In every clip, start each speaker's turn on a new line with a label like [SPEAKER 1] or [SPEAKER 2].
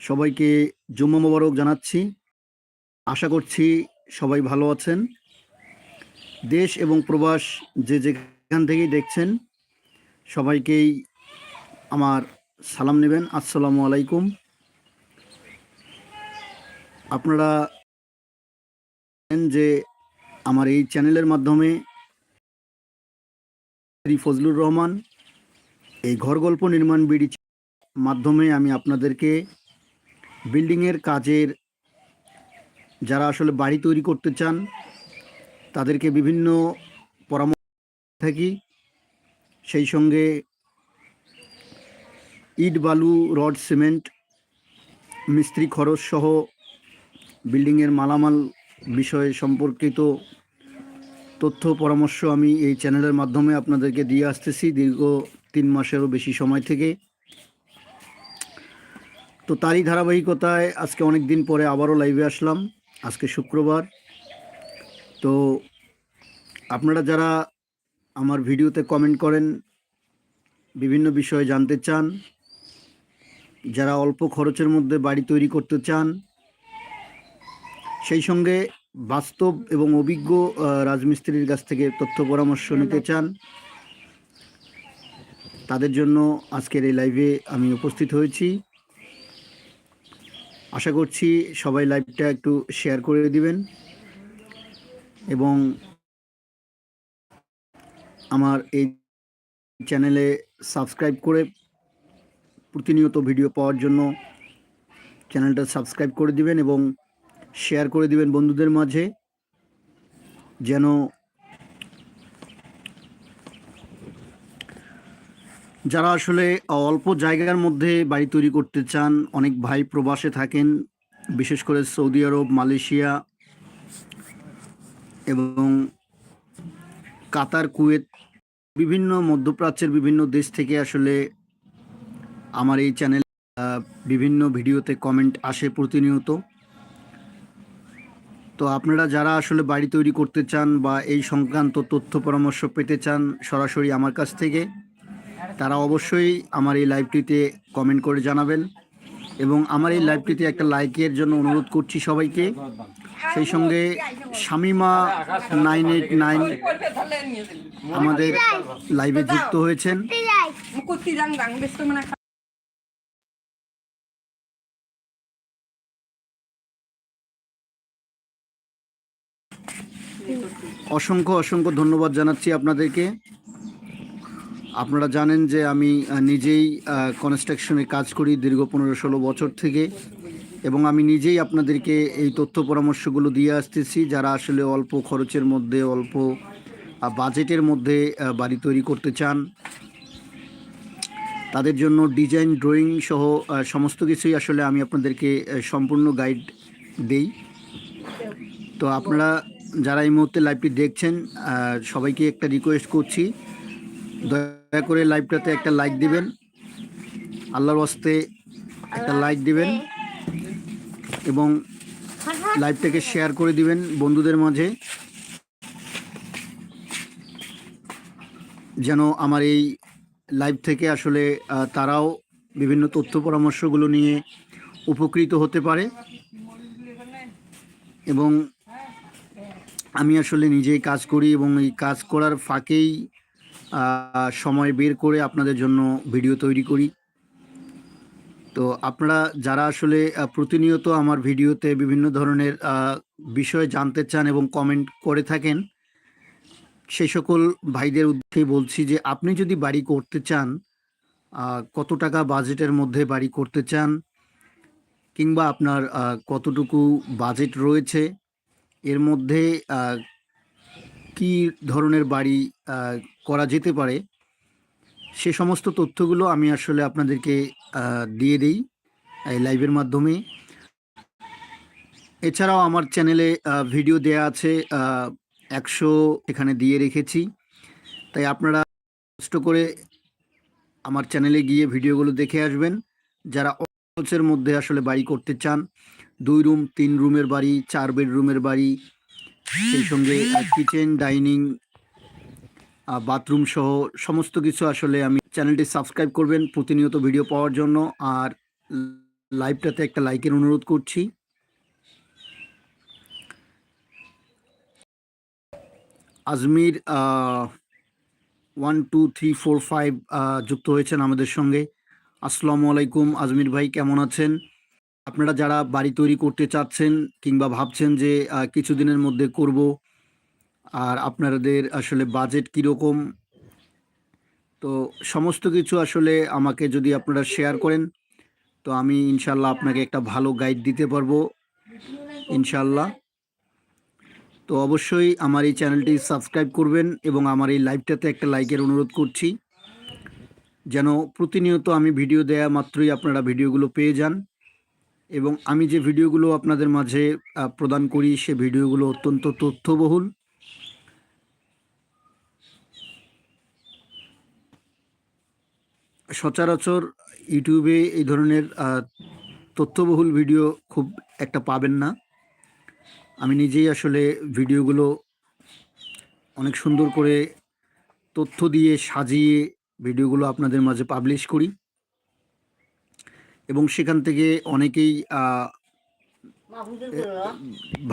[SPEAKER 1] সবাইকে জুম্মা মোবারক জানাচ্ছি। আশা করছি সবাই ভালো আছেন। দেশ এবং প্রবাস যে যেখান থেকেই দেখছেন, সবাইকেই আমার সালাম নেবেন। আসসালামু আলাইকুম। আপনারা যে আমার এই চ্যানেলের মাধ্যমে ফজলুর রহমান এই ঘর গল্প নির্মাণ বিডি মাধ্যমে আমি আপনাদেরকে বিল্ডিংয়ের কাজের যারা আসলে বাড়ি তৈরি করতে চান, তাদেরকে বিভিন্ন পরামর্শ থাকি। সেই সঙ্গে ইট, বালু, রড, সিমেন্ট, মিস্ত্রি খরচ সহ বিল্ডিংয়ের মালামাল বিষয়ে সম্পর্কিত তথ্য, পরামর্শ আমি এই চ্যানেলের মাধ্যমে আপনাদেরকে দিয়ে আসতেছি। দীর্ঘ তিন মাসেরও বেশি সময় থেকে তো তারই ধারাবাহিকতায় আজকে অনেক দিন পরে আবারও লাইভে আসলাম। আজকে শুক্রবার। তো আপনারা যারা আমার ভিডিওতে কমেন্ট করেন বিভিন্ন বিষয়ে জানতে চান যারা অল্প খরচের মধ্যে বাড়ি তৈরি করতে চান সেই সঙ্গে বাস্তব এবং অভিজ্ঞ রাজমিস্ত্রির কাছ থেকে তথ্য পরামর্শ নিতে চান তাদের জন্য আজকের এই লাইভে আমি উপস্থিত হয়েছি। আশা করছি সবাই লাইভটা একটু শেয়ার করে দিবেন এবং আমার এই চ্যানেলে সাবস্ক্রাইব করে প্রতিনিয়ত ভিডিও পাওয়ার জন্য চ্যানেলটা সাবস্ক্রাইব করে দিবেন এবং শেয়ার করে দিবেন বন্ধুদের মাঝে, যেন যারা আসলে অল্প জায়গার মধ্যে বাড়ি তৈরি করতে চান, অনেক ভাই প্রবাসে থাকেন, বিশেষ করে সৌদি আরব, মালয়েশিয়া এবং কাতার, কুয়েত, বিভিন্ন মধ্যপ্রাচ্যের বিভিন্ন দেশ থেকে আসলে আমার এই চ্যানেল বিভিন্ন ভিডিওতে কমেন্ট আসে প্রতিনিয়ত। তো আপনারা যারা আসলে বাড়ি তৈরি করতে চান বা এই সংক্রান্ত তথ্য পরামর্শ পেতে চান, সরাসরি আমার কাছ থেকে তারা অবশ্যই আমার এই লাইভটিতে কমেন্ট করে জানাবেন এবং আমার এই লাইভটিতে একটা লাইকের জন্য অনুরোধ করছি সবাইকে। সেই সঙ্গে শামিমা নাইন এইট নাইন আমাদের লাইভে যুক্ত হয়েছেন। অসংখ্য অসংখ্য ধন্যবাদ জানাচ্ছি আপনাদেরকে। আপনারা জানেন যে আমি নিজেই কনস্ট্রাকশনে কাজ করি দীর্ঘ পনেরো ষোলো বছর থেকে এবং আমি নিজেই আপনাদেরকে এই তথ্য পরামর্শগুলো দিয়ে আসতেছি যারা আসলে অল্প খরচের মধ্যে, অল্প বাজেটের মধ্যে বাড়ি তৈরি করতে চান। তাদের জন্য ডিজাইন ড্রয়িং সহ সমস্ত কিছুই আসলে আমি আপনাদেরকে সম্পূর্ণ গাইড দেই। তো আপনারা যারা এই মুহূর্তে লাইভটি দেখছেন সবাইকে একটা রিকোয়েস্ট করছি দয়া করে লাইভটাতে একটা লাইক দিবেন। আল্লাহর ওয়াস্তে একটা লাইক দিবেন এবং লাইভটাকে শেয়ার করে দিবেন বন্ধুদের মাঝে। যেন আমার এই লাইভ থেকে আসলে তারাও বিভিন্ন তথ্য পরামর্শগুলো নিয়ে উপকৃত হতে পারে। এবং আমি আসলে নিজেই কাজ করি এবং এই কাজ করার ফাঁকেই সময় বের করে আপনাদের জন্য ভিডিও তৈরি করি। তো আপনারা যারা আসলে প্রতিনিয়ত আমার ভিডিওতে বিভিন্ন ধরনের বিষয় জানতে চান এবং কমেন্ট করে থাকেন সেই সকল ভাইদের উদ্দেশ্যে বলছি যে, আপনি যদি বাড়ি করতে চান কত টাকা বাজেটের মধ্যে বাড়ি করতে চান, কিংবা আপনার কতটুকু বাজেট রয়েছে, এর মধ্যে কি ধরনের বাড়ি করা যেতে পারে। সে সমস্ত তথ্যগুলো আমি আসলে আপনাদেরকে দিয়ে দিই এই লাইভের মাধ্যমে। এছাড়াও আমার চ্যানেলে ভিডিও দেয়া আছে একশো এখানে দিয়ে রেখেছি। তাই আপনারা কষ্ট করে আমার চ্যানেলে গিয়ে ভিডিওগুলো দেখে আসবেন। যারা খরচের মধ্যে আসলে বাড়ি করতে চান, দুই রুম, তিন রুমের বাড়ি, চার বেডরুমের বাড়ি, সেই সঙ্গে কিচেন, ডাইনিং বাথরুম সহ সমস্ত কিছু আসলে আমি চ্যানেলটি সাবস্ক্রাইব করবেন প্রতিনিয়ত ভিডিও পাওয়ার জন্য। আর লাইভটাতে একটা লাইকের অনুরোধ করছি। Ajmir one two three four five যুক্ত হয়েছেন আমাদের সঙ্গে। আসসালামু আলাইকুম, আজমির ভাই, কেমন আছেন? আপনারা যারা বাড়ি তৈরি করতে চাচ্ছেন কিংবা ভাবছেন যে কিছুদিনের মধ্যে করব আর আপনাদের আসলে বাজেট কীরকম? তো সমস্ত কিছু আসলে আমাকে যদি আপনারা শেয়ার করেন, তো আমি ইনশাল্লাহ আপনাকে একটা ভালো গাইড দিতে পারব। ইনশাল্লাহ। তো অবশ্যই আমার এই চ্যানেলটি সাবস্ক্রাইব করবেন এবং আমার এই লাইভটাতে একটা লাইকের অনুরোধ করছি। যেন প্রতিনিয়ত আমি ভিডিও দেয়া মাত্রই আপনারা ভিডিওগুলো পেয়ে যান এবং আমি যে ভিডিওগুলো আপনাদের মাঝে প্রদান করি, সে ভিডিওগুলো অত্যন্ত তথ্যবহুল। সচরাচর ইউটিউবে এই ধরনের তথ্যবহুল ভিডিও খুব একটা পাবেন না। আমি নিজেই আসলে ভিডিওগুলো অনেক সুন্দর করে তথ্য দিয়ে সাজিয়ে ভিডিওগুলো আপনাদের মাঝে পাবলিশ করি। এবং সেখান থেকে অনেকেই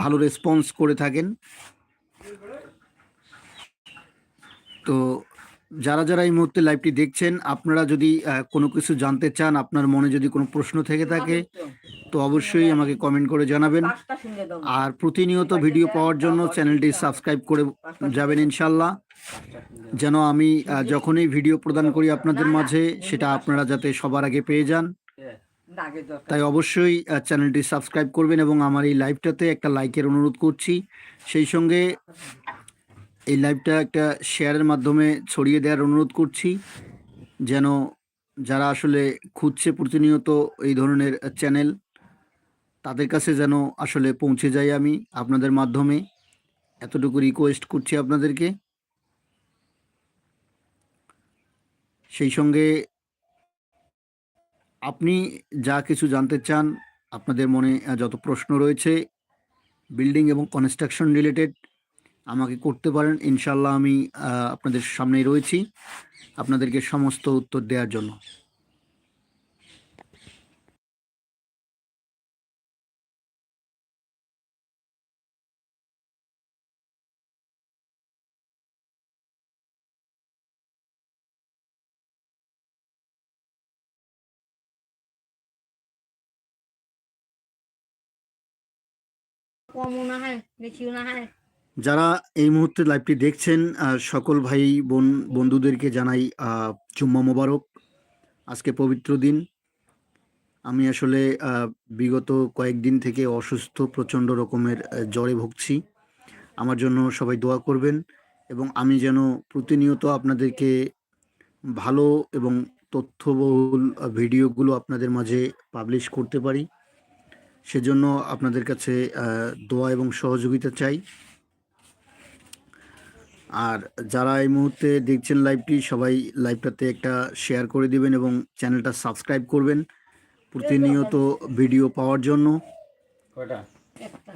[SPEAKER 1] ভালো রেসপন্স করে থাকেন। তো যারা যারা এই মুহূর্তে লাইভটি দেখছেন, আপনারা যদি কোনো কিছু জানতে চান, আপনার মনে যদি কোনো প্রশ্ন থেকে থাকে, তো অবশ্যই আমাকে কমেন্ট করে জানাবেন। আর প্রতিনিয়ত ভিডিও পাওয়ার জন্য চ্যানেলটি সাবস্ক্রাইব করে যাবেন ইনশাল্লাহ যেন আমি যখনই ভিডিও প্রদান করি আপনাদের মাঝে, সেটা আপনারা যাতে সবার আগে পেয়ে যান। তাই অবশ্যই চ্যানেলটি সাবস্ক্রাইব করবেন এবং আমার এই লাইভটাতে একটা লাইকের অনুরোধ করছি। সেই সঙ্গে এই লাইভটা একটা শেয়ারের মাধ্যমে ছড়িয়ে দেওয়ার অনুরোধ করছি। যেন যারা আসলে খুঁজছে প্রতিনিয়ত এই ধরনের চ্যানেল তাদের কাছে যেন আসলে পৌঁছে যাই আমি আপনাদের মাধ্যমে। এতটুকু রিকোয়েস্ট করছি আপনাদেরকে। সেই সঙ্গে আপনি যা কিছু জানতে চান, আপনাদের মনে যত প্রশ্ন রয়েছে বিল্ডিং এবং কনস্ট্রাকশন রিলেটেড আমাকে করতে পারেন। ইনশাল্লাহ আমি আপনাদের সামনেই রয়েছি। আপনাদেরকে সমস্ত উত্তর দেওয়ার জন্য।
[SPEAKER 2] কমও না হয়, বেশিও না হয়।
[SPEAKER 1] যারা এই মুহূর্তে লাইভটি দেখছেন সকল ভাই বোন, বন্ধুদেরকে জানাই জুম্মা মোবারক। আজকে পবিত্র দিন। আমি আসলে বিগত কয়েকদিন থেকে অসুস্থ, প্রচণ্ড রকমের জ্বরে ভুগছি। আমার জন্য সবাই দোয়া করবেন এবং আমি যেন প্রতিনিয়ত আপনাদেরকে ভালো এবং তথ্যবহুল ভিডিওগুলো আপনাদের মাঝে পাবলিশ করতে পারি। সেজন্য আপনাদের কাছে দোয়া এবং সহযোগিতা চাই। আর যারা এই মুহূর্তে দেখছেন লাইভটি সবাই লাইভটাতে একটা শেয়ার করে দিবেন এবং চ্যানেলটা সাবস্ক্রাইব করবেন। প্রতিনিয়ত ভিডিও পাওয়ার জন্য।
[SPEAKER 3] কয়টা?
[SPEAKER 2] একটা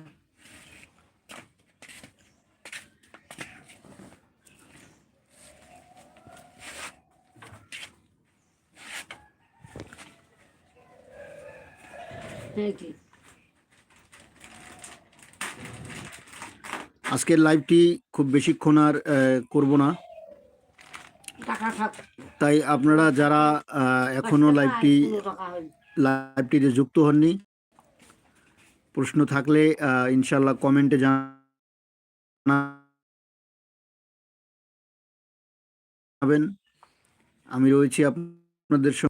[SPEAKER 2] এই কি?
[SPEAKER 1] আজকের লাইভটি খুব বেশিক্ষণ আর করব না। তাই আপনারা যারা এখনও লাইভটি লাইভটিতে যুক্ত হননি প্রশ্ন থাকলে ইনশাল্লাহ কমেন্টে জানাবেন। আমি রয়েছি আপনাদের সঙ্গে।